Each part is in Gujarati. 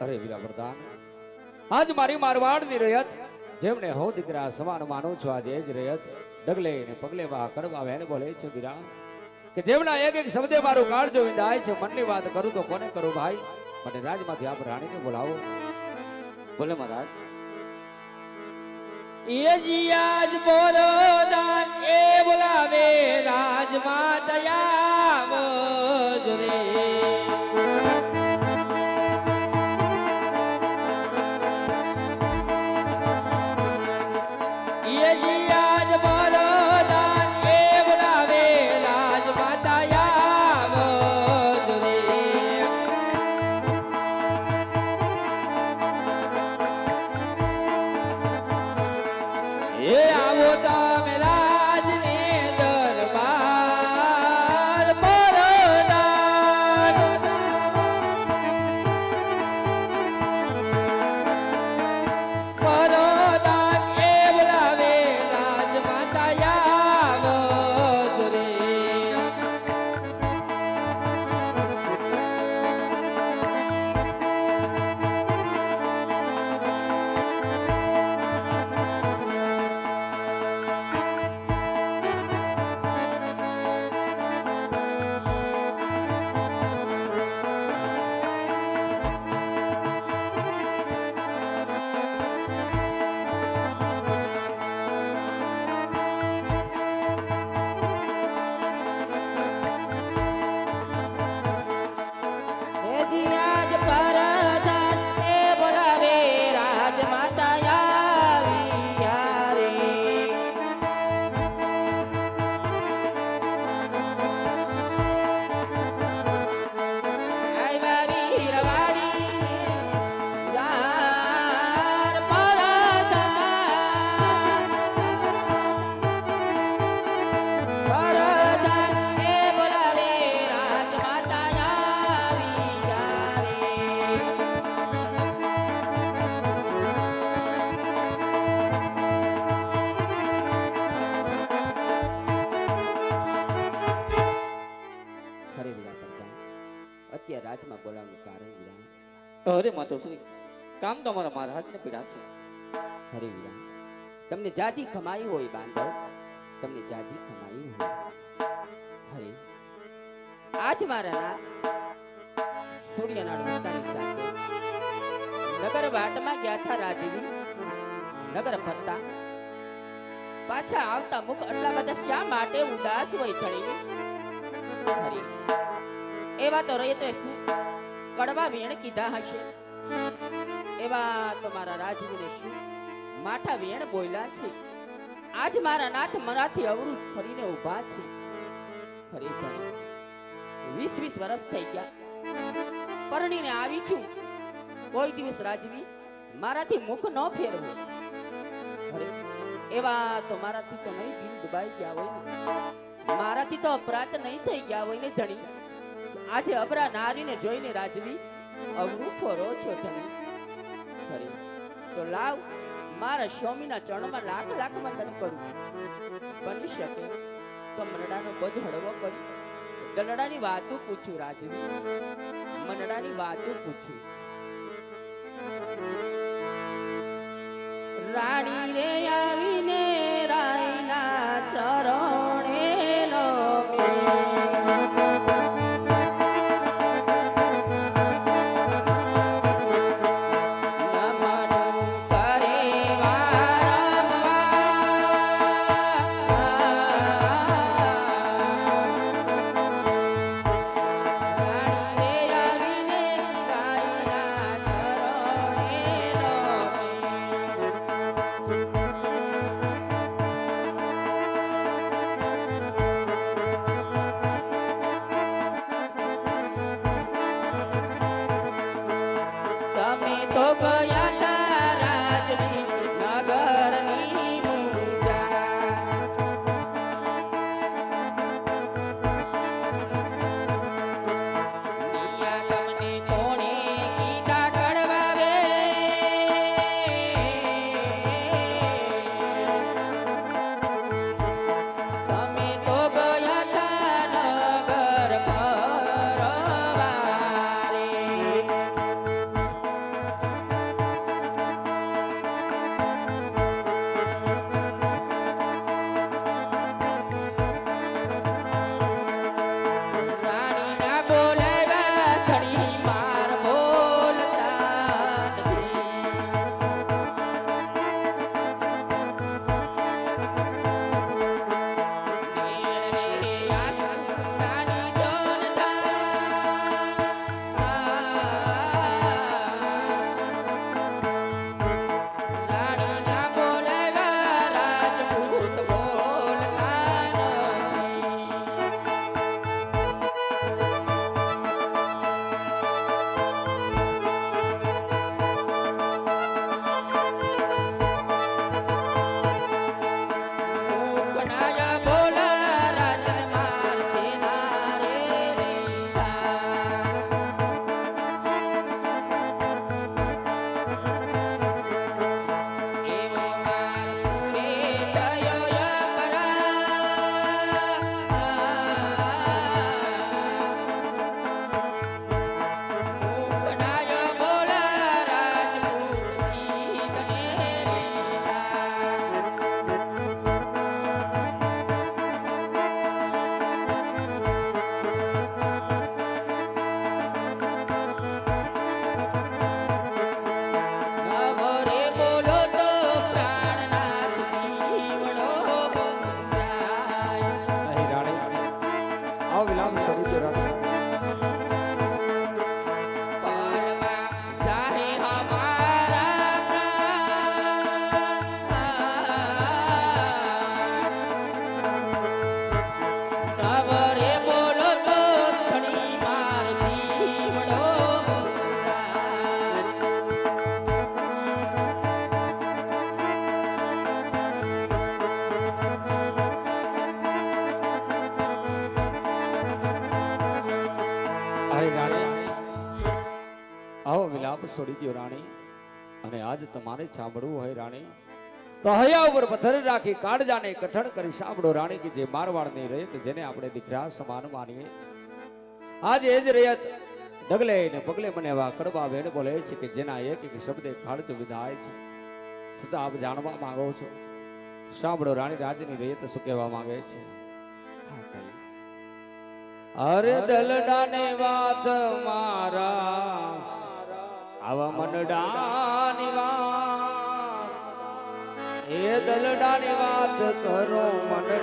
અરે વીરા વરદાન. આજ મારી મારવાડની રયત. જેમને હો દીકરા સમાન માનું છું, આજે જ રયત. ડગલે ને પગલે વાહ કરવા એને બોલે છે વીરા. કે જેમના એક એક શબ્દે મારું કાળ જો વિંધાય છે, મનની વાત કરું તો કોને કરું ભાઈ? મને રાજમાંથી આપ રાણીને બોલાવો. બોલે મહારાજ. એ આજ બોલો દાન, એ બોલાવે રાજમાં દયા જોરે કામ તો મહારાજને પીડાશે હરે વીરા તમને જાજી કમાઈ હોય બાંધવ. તમને જાજી કમાઈ હોય. હરે. આજ મારા નાથ સૂર્યનારાયણ ઉતારી સાથે નગર વાટમાં ગયા હતા રાજવી. નગર ફરતા. પાછા આવતા મુખ આટલા બધા શા માટે ઉદાસ હોય ધણી? હરે. એવા તો રહી તો કડવા વેણ કીધા હશે? એવા તો રાજવીને શું? માઠા વેણ બોલ્યા છે. આજ મારા નાથ મરાથી અવરું ફરીને ઊભા છે. ફરી ફરી વીસ વીસ વર્ષ થઈ ગયા. પરણીને આવી છું. કોઈ દિવસ રાજવી, મારાથી મુખ ન ફેરવો. એવા તો મારાથી તો નહીં, દિલ દુબાઈ ગયા હોય ને. મારાથી તો અપરાધ નહીં થઈ ગયા હોય ને ધણી. આજે અબરા નારીને જોઈને રાજવી અવરું ફરો છો ધણી. ખરી તો લાવ, મારા સ્વામીના ચરણમાં લાખ લાખ વંદન કરું. બની શકે તો મરડાનો બધ હળવો કરી. દલડાની વાતો પૂછું રાજવી. મનડાની વાતો પૂછું. રાણી રે આવીને અવિલામ સ્વરૂપે રાખો વિલાપ રાણી અને આજ તમારે સાંભળવું હોય રાણી. તો હયા ઉપર પથ્થર રાખી કાળજાને કઠણ કરી સાંભળો રાણી કે જે મારવાડની રયત જેને આપણે દીકરા સમાન માનીએ છીએ. આજે એ જ રયત ડગલે ને પગલે મને એવા કડવા વેણ બોલે છે કે જેના એક એક શબ્દે કાળજો વિધાય છે. સદા આપ જાણવા માંગો છો. સાંભળો રાણી રાજની રેત શું કહેવા માંગે છે? અરે દલડાને વાત મારા આવા મનડાની વાત. એ દલડાની વાત કરો મનડાની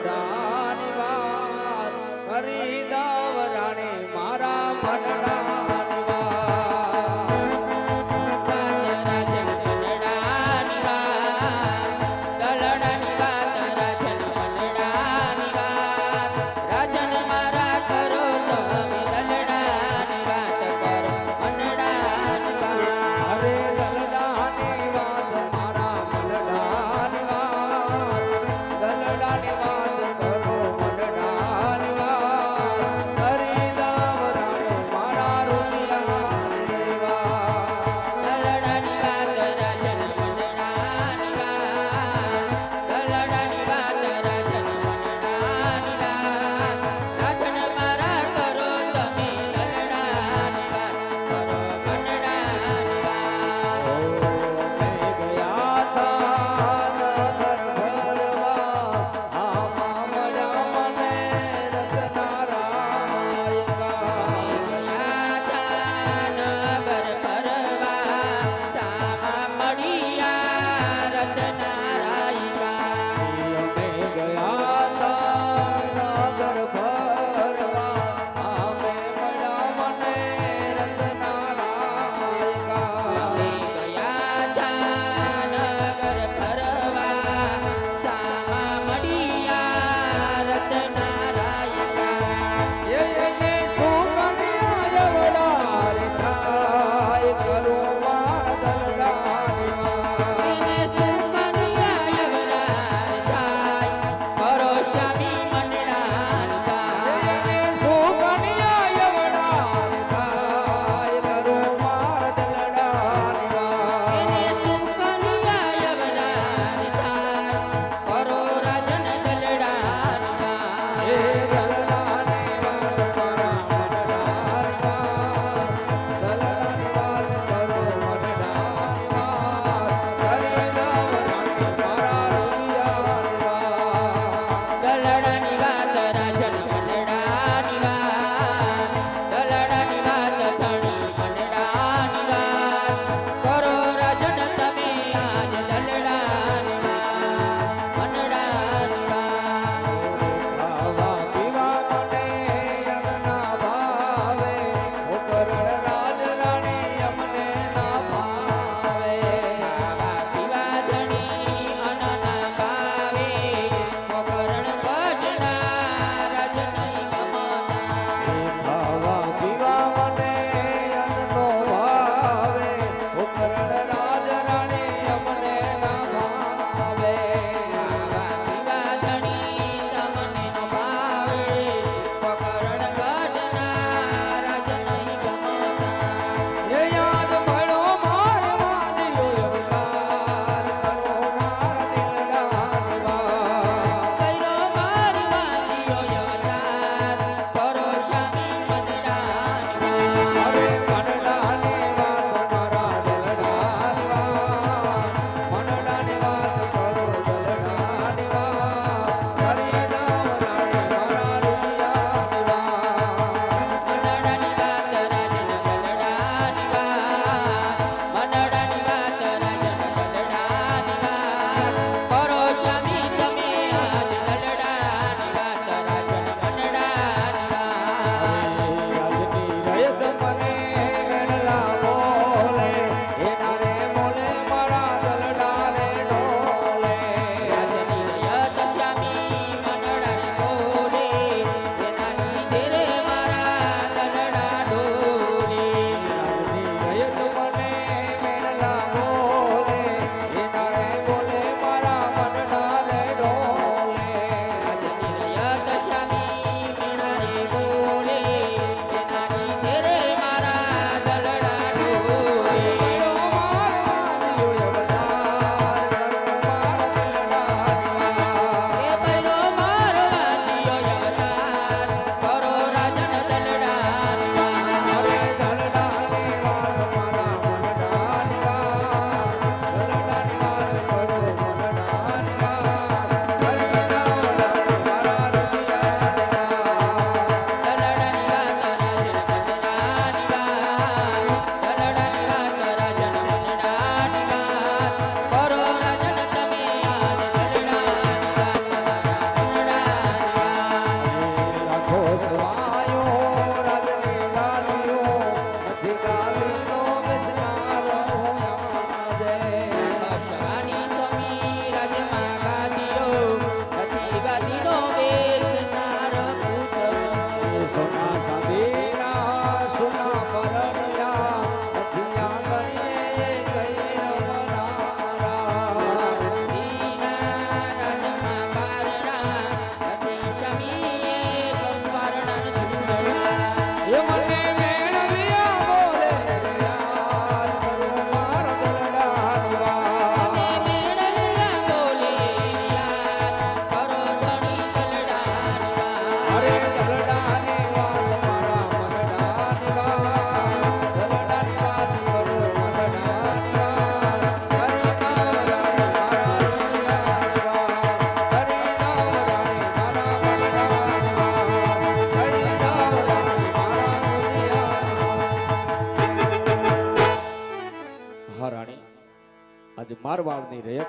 મારવાડની રેત.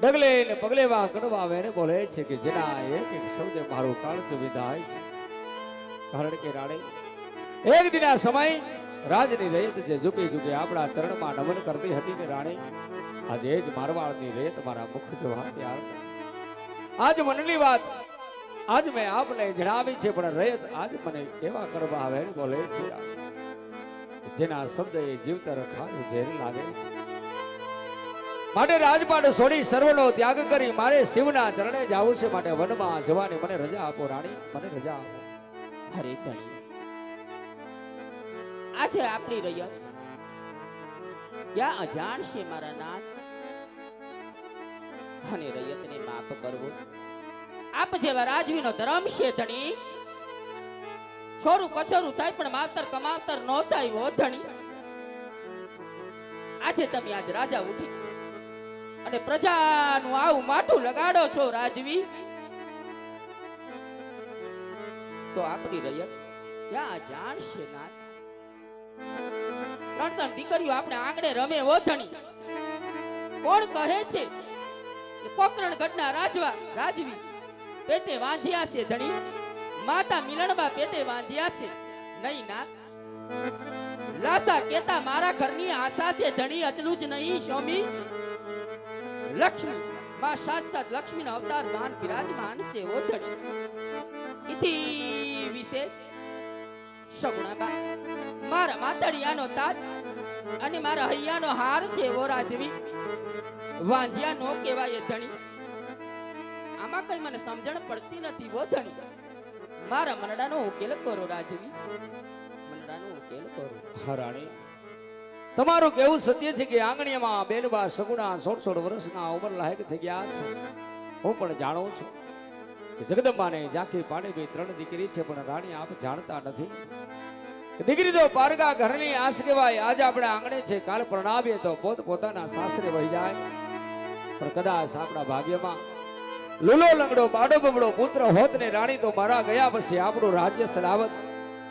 ડગલે ને પગલે વા કડવા વેણે બોલે છે કે જેના એક એક શબ્દે મારું કાળજું વિધાય છે. કારણ કે રાડે એક દિન આ સમય રાજની રેત જે ઝૂકી ઝૂકી આપણા ચરણમાં નમન કરતી હતી ને રાણી, આજે જ મારવાડની રેત મારા મુખ જોવા ત્યાર આજ મનની વાત, આજ મેં આપને જણાવી છે, પણ રેત આજ મને એવા કરવા આવે બોલે છે જેના શબ્દ જીવતર ખારું ઝેર લાગે છે. માટે રાજપાટ છોડી સર્વનો ત્યાગ કરી મારે શિવના ચરણે જવું છે માટે વનમાં જવાની મને રજા આપો, રાણી, મને રજા આપો. હરે ધણી આજે આપણી રૈયત ક્યાં અજાણ છે મારા નાથ? અને રૈયતને માફ કરવો. આપ જેવા રાજવીનો ધર્મ છે ધણી. છોરું કચોરું થાય પણ માવતર કમાવતર નો થાય હો ધણી આજે તમે આજ રાજા ઉઠી અને પ્રજાનું આવું માઠું લગાડો છો, રાજવી. તો આપણી રૈયત ક્યાં જાણશે ના ત્રણ ત્રણ દીકરીઓ આપણે આંગણે રમે ઓધણી કોણ કહે છે કોકરણ ગઢના રાજવા, રાજવી, પેટે વાંધ્યા છે ધણી? માતા મિલણબા પેટે વાંધ્યા છે. નહીં ના લાસા કેતા મારા ઘરની આશા છે ધણી, એટલું જ નહીં, સ્વામી. લક્ષ્મી માં સાત સાત લક્ષ્મીનો અવતાર માન બિરાજમાન છે ઓધણી ઇતિ વિશેષ સગુણાબા મારા માતડિયાનો તાજ અને મારા હૈયાનો હાર છે વો રાજવી. વાંધિયા નો કહેવાય ધણી. આમાં કઈ મને સમજણ પડતી નથી વો ધણી. મારા મનડાનો ઉકેલ કરો રાજવી. મનડાનો ઉકેલ કરો. હા રાણી તમારું કેવું સત્ય છે કે આંગણીમાં બેનબા સગુણા સોળ સોળ વર્ષના ઉંમર લાયક થઈ ગયા છે? હું પણ જાણું છું કે જગદંબાને ઝાંખી પાણીબી ત્રણ દીકરી છે, પણ રાણી આપ જાણતા નથી. દીકરી તો પારગા ઘરની આશ કહેવાય, આજે આપણે આંગણે છે, કાલ પ્રણાવીએ તો પોત પોતાના સાસરે વહી જાય. પણ કદાચ આપણા ભાગ્યમાં લુલો લંગડો બાડો બબડો પુત્ર હોત ને રાણી તો મારા ગયા પછી આપણું રાજ્ય સલાવત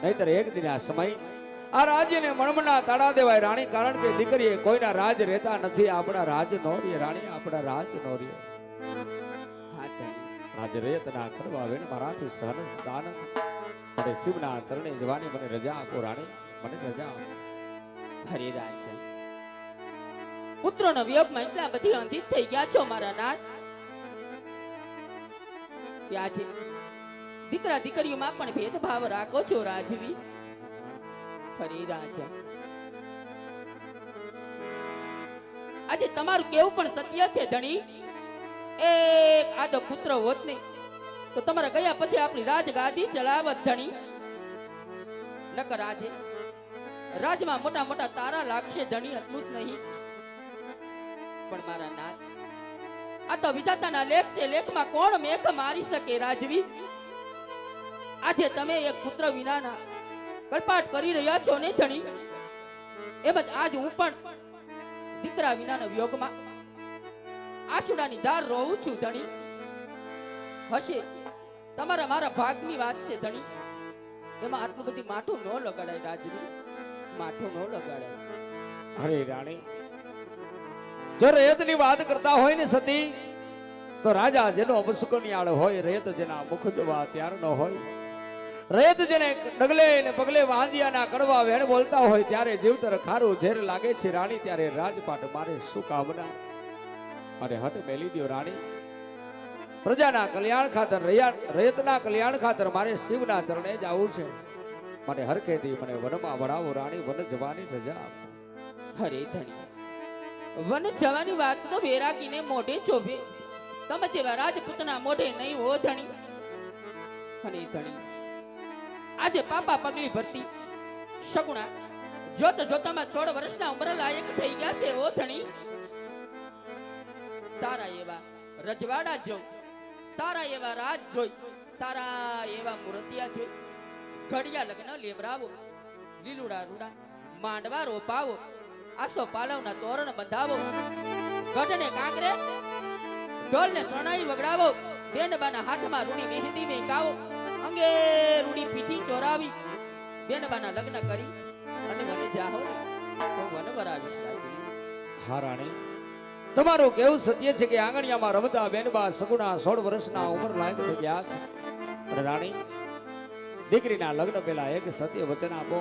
નહીતર એક દિન આ સમય આ રાજ્યને મણમણા તાળા દેવાય રાણી, કારણ કે દીકરીએ કોઈના રાજ રહેતા નથી. આપણા રાજ નો રે રાણી આપણા રાજ નો રે હા રેત ના કરવા વેણ મારાથી સહન દાન અને શિવના ચરણે જવાની મને રજા આપો, રાણી, મને રજા આપો. હરે રાજ પુત્રોના વિયોગમાં એટલા બધી અંધિત થઈ ગયા છો મારા નાથ. ત્યાંથી દીકરા દીકરીઓમાં પણ ભેદભાવ રાખો છો, રાજવી. હરે રાજા. આજે તમારું કેવું પણ સત્ય છે, ધણી? એક આદો પુત્ર હોત ને, તો તમારા ગયા પછી આપણી રાજગાદી ચલાવત, ધણી. નકર આજે રાજમાં મોટા મોટા તારા લાગશે, ધણી, એટલું જ નહીં. પણ મારા નાથ, આ તો વિધાતાના લેખ છે, લેખમાં કોણ મેઘ મારી શકે, રાજવી? આજે તમે એક પુત્ર વિનાના કલ્પાટ કરી રહ્યા છો ને ધણી? એમ જ આજ હું પણ દીકરા વિનાના વિયોગમાં આચુડાની ધાર રહું છું ધણી. હશે. તમારા મારા ભાગની વાત છે ધણી. એમાં આટલું બધી માઠું ન લગાડાય રાજની માઠું ન લગાડાય. અરે રાણી જો રેતની વાત કરતા હોય ને સતી, તો રાજા જેનો અપસુકનિયાળ હોય, રેત જેના મુખ જવા ત્યાર ન હોય. રેત જેને ડગલે ને પગલે વાંધિયાના કડવા વેણ બોલતા હોય ત્યારે જીવતર ખારું ઝેર લાગે છે રાણી ત્યારે રાજપાટ મારે શું કામના? અરે હટ મેલી દો રાણી. પ્રજાના કલ્યાણ ખાતર રેતના કલ્યાણ ખાતર મારે શિવના ચરણે જ છે. મને હરખેથી મને વનમાં વળાવો રાણી, વન જવાની રજા આપો. હરે ધણી, વન જવાની વાત તો વેરાગીને મોઢે ચોભે. તમે જેવા રાજપૂતના મોઢે નહીં હો ધણી. અને ધણી આજે પાપા પગલી ભરતી. સગુણા જોત જોતામાં સોળ વર્ષના ઉંમર લાયક થઈ ગયા છે ઓથણી. સારા એવા રજવાડા જોઈ, સારા એવા રાજ જોઈ, સારા એવા મૂર્તિયા જોઈ. ઘડિયા લગ્ન લેવરાવો, લીલુડા રૂડા, માંડવા રોપાવો, આસો પાલવના તોરણ બંધાવો. ગઢને કાંકરે, ઢોલને શરણાઈ વગડાવો, બેનબાના હાથમાં રૂડી મહેંદી મેકાવો અંગે રૂડી પીઠી ચોરાવી બેનબાના લગ્ન કરી અને મને જાહો તો વન વરાવીશ હા રાણી તમારું કેવું સત્ય છે કે આંગણિયામાં રમતા બેનબા સગુણા સોળ વર્ષના ઉંમર લાયક થઈ ગયા છે. રાણી દીકરીના લગ્ન પહેલા એક સત્ય વચન આપો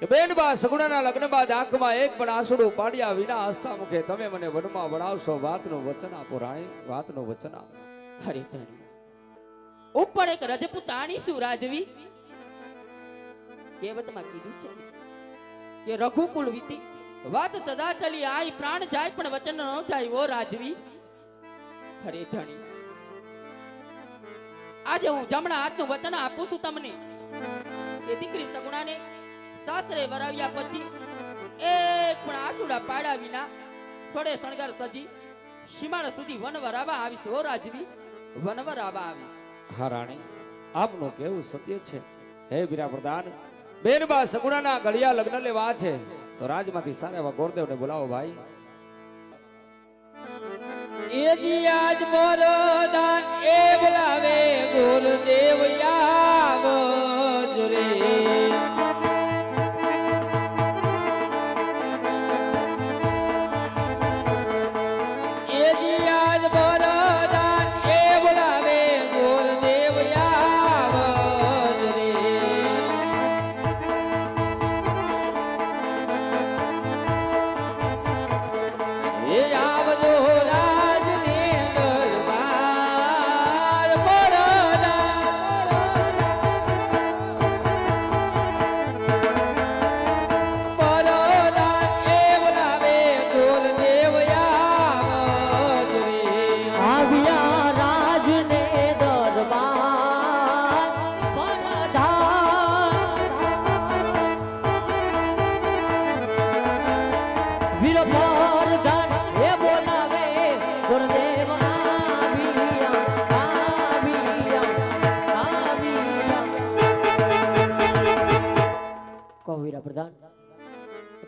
કે બેનબા સગુણાના લગ્ન બાદ આંખમાં એક પણ આંસુડું પાડ્યા વિના હસતા મુખે તમે મને વનમાં વળાવશો. વાતનું વચન આપો રાણી વાતનું વચન આપો. હરે ધણી ઉપર એક રજપૂતાણી શું રાજવી કહેવતમાં કીધું છે? કે રઘુકુળ વીતી. વાત સદા ચલી આઈ, પ્રાણ જાય, પણ વચન ન જાય, ઓ રાજવી. ખરે ધણી. આજે હું જમણા હાથનું વચન આપું છું તમને. કે દીકરી સગુણાને સાસરે વરાવ્યા પછી એક પણ આસુડા પાડ્યા વિના થોડે શણગાર સજી સીમાડ સુધી વન વરાવા આવીશ, ઓ રાજવી. વન વરાવા આવીશ. હા રાણી આપનું કેવું સત્ય છે. હે બીરા પ્રધાન બેનબા સગુણાના ગળિયા લગ્ન લેવા છે. તો રાજમાંથી સારા એવા ગોરદેવને બોલાવો ભાઈ. એ જી આજ મોરો દાન એ બોલાવે ગોરદેવ આવજો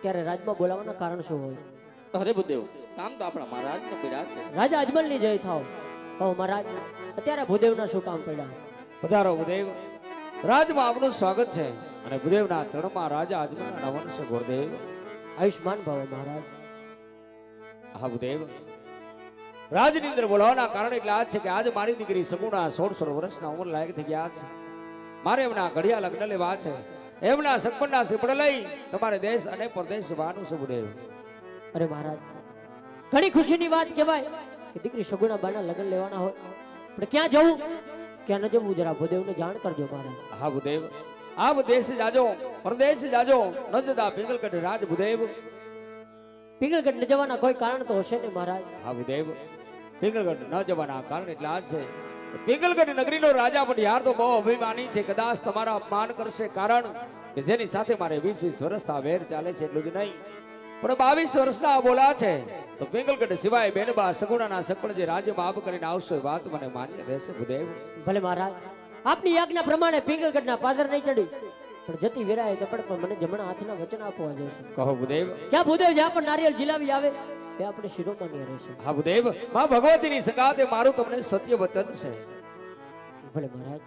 અત્યારે રાજમાં બોલાવવાના કારણ શું હોય? અરે ભૂદેવ કામ તો આપણા મહારાજ ને પીડા છે. રાજા અજમલની જય થાવ. કહો મહારાજ અત્યારે ભૂદેવના શું કામ પડ્યા? પધારો ભૂદેવ. રાજમાં આપનું સ્વાગત છે. અને ભૂદેવના ચરણમાં રાજા અજમલના છે ગોરદેવ. આયુષ્માન ભવ મહારાજ. હા ભૂદેવ. રાજની અંદર બોલાવવાના કારણ એટલે આ છે કે આજે મારી દીકરી સગુણા સોળ સોળ વર્ષના ઉંમર લાયક થઈ ગયા છે. મારે એમના ઘડિયા લગ્ન લેવા છે. એમના સંપન્ના શ્રીપડ લઈ તમારે દેશ અને પરદેશ જવાનું છે અરે મહારાજ ઘણી ખુશીની વાત કહેવાય કે દીકરી સગુણા બાના લગ્ન લેવાના હોય પણ ક્યાં જવું? ક્યાં ન જવું જરા ભૂદેવને જાણ કરજો મહારાજ. હા ભૂદેવ આ દેશ જાજો પરદેશ જાજો ન જતા પિંગલગઢ રાજ ભૂદેવ. પિંગલગઢ ન જવાના કોઈ કારણ તો હશે ને મહારાજ? હા ભૂદેવ પિંગલગઢ ન જવાના કારણ એટલા જ છે. પિંગલગઢ નગરીનો રાજા પણ યાર તો બહુ અભિમાની છે. કદાચ તમારા અપમાન કરશે કારણ કે જેની સાથે મારે વીસ વીસ વર્ષના વેર ચાલે છે એટલું જ નહીં. પણ બાવીસ વર્ષના બોલા છે તો પિંગલગઢ સિવાય બેનબા સગુણાના સગપણ જે રાજ્યમાં આપ કરીને આવશો એ વાત મને માન્ય રહેશે ભૂદેવ. ભલે મહારાજ આપની આજ્ઞા પ્રમાણે પિંગલગઢના પાદર નહીં ચડી. પણ જતી વેરાય તો પણ મને જમણા હાથના વચન આપવા જશે. કહો ભૂદેવ. ક્યાં ભૂદેવ જ્યાં પણ નારિયેલ જીલાવી આવે એ આપણે શિરોમણી રહેશે. હા ભૂદેવમાં ભગવતીની સગાતે મારું તમને સત્ય વચન છે. ભલે મહારાજ.